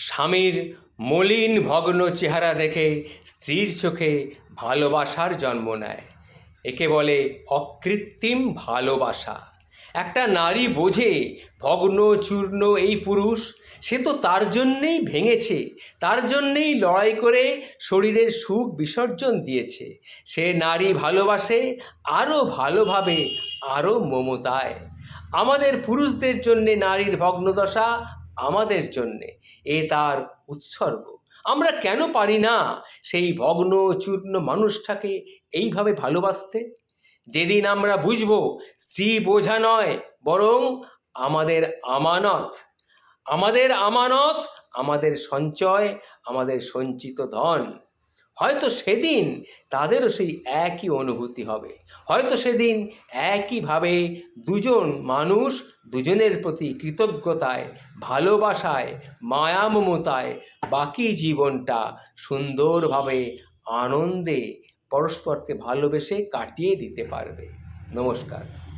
স্বামীর মলিন ভগ্ন চেহারা দেখে স্ত্রীর চোখে ভালোবাসার জন্ম নেয়। একে বলে অকৃত্রিম ভালোবাসা। একটা নারী বোঝে ভগ্ন, চূর্ণ এই পুরুষ, সে তো তার জন্যেই ভেঙেছে, তার জন্যেই লড়াই করে শরীরের সুখ বিসর্জন দিয়েছে। সে নারী ভালোবাসে আরও ভালোভাবে আরও মমতায়। আমাদের পুরুষদের জন্যে নারীর ভগ্নদশা আমাদের জন্যে এ তার উৎসর্গ। আমরা কেন পারি না সেই ভগ্ন, চূর্ণ মানুষটাকে এইভাবে ভালোবাসতে? যেদিন আমরা বুঝব স্ত্রী বোঝা নয়, বরং আমাদের আমানত। আমাদের আমানত, আমাদের সঞ্চয়, আমাদের সঞ্চিত ধন। হয়তো সেদিন তাদেরও সেই একই অনুভূতি হবে। হয়তো সেদিন একইভাবে দুজন মানুষ দুজনের প্রতি কৃতজ্ঞতায়, ভালোবাসায়, মায়ামমতায় বাকি জীবনটা সুন্দরভাবে আনন্দে, পরস্পরকে ভালোবেসে কাটিয়ে দিতে পারবে। নমস্কার।